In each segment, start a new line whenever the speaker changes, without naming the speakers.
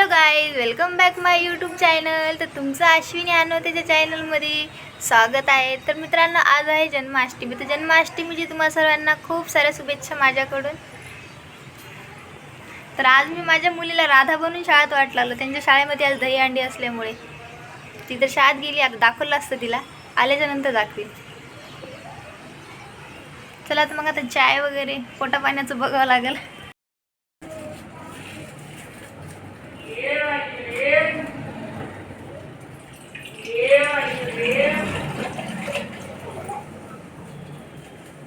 Hello guys welcome back my YouTube channel तर तुमचं अश्विनी त्याच्या चॅनलमध्ये स्वागत आहे. तर मित्रांनो आज आहे जन्माष्टमी. तर जन्माष्टमीची तुम्हा सर्वांना खूप साऱ्या शुभेच्छा माझ्याकडून. तर आज मी माझ्या मुलीला राधा बनून शाळेत वाट लागलो. त्यांच्या शाळेमध्ये आज दहीहंडी असल्यामुळे. ती तर शाळेत गेली आता दाखवलं असतं तिला. आल्याच्यानंतर दाखवी चला तर मग आता चाय वगैरे पोटा पाण्याचं बघावं लागेल.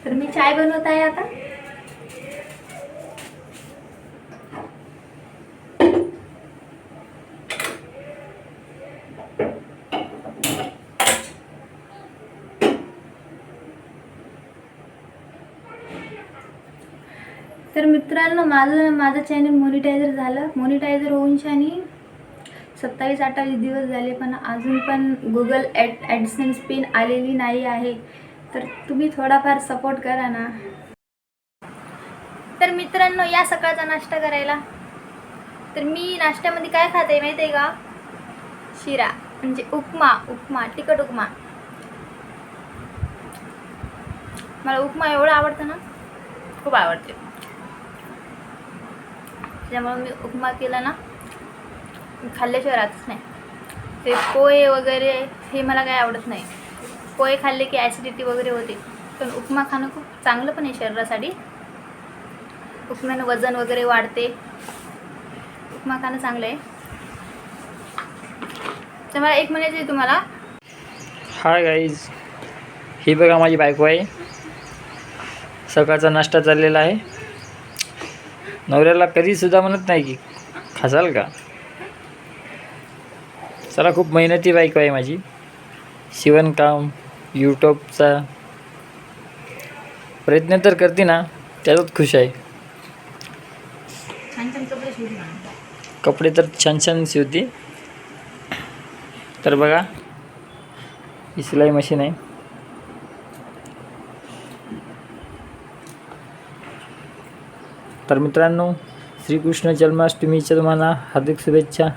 तर मी चाय बनवत आहे आता. तर मित्रांनो माझं माझं चॅनल मॉनिटायझर झालं. मॉनिटायझर होऊनशानी सत्तावीस अठ्ठावीस दिवस झाले पण अजून पण गुगल ॲड ॲडसन्स पिन आलेली नाही आहे. तर तुम्ही थोडाफार सपोर्ट करा ना. तर मित्रांनो या सकाळचा नाश्ता करायला. तर मी नाश्त्यामध्ये काय खाते माहिती आहे का? शिरा म्हणजे उपमा उपमा तिखट उपमा. मला उपमा एवढं आवडतं ना. खूप आवडते. त्यामुळे मी उपमा केला ना खाल्ल्याशिवाय राहतच नाही. ते पोहे वगैरे हे मला काही आवडत नाही. पोहे खाल्ले की ॲसिडिटी वगैरे होते. पण उपमा खाणं खूप चांगलं पण आहे शरीरासाठी. उपम्यानं वजन वगैरे वाढते. उपमा खाणं चांगलं आहे. तर मला एक म्हणायचं आहे तुम्हाला.
हाय गाईज ही बघा माझी बायको आहे. सकाळचा नाश्ता चाललेला आहे. नवऱ्याला कधीसुद्धा म्हणत नाही की खासाल का? चला खूप मेहनती बायको आहे माझी. शिवणकाम यूट्यूबचा प्रयत्न तर करते ना त्याच्यात खुश आहे. कपडे तर छान छान शिवते. तर बघा ही सिलाई मशीन आहे. तर मित्रांनो श्रीकृष्ण जन्माष्टमीच्या तुम्हाला हार्दिक शुभेच्छा.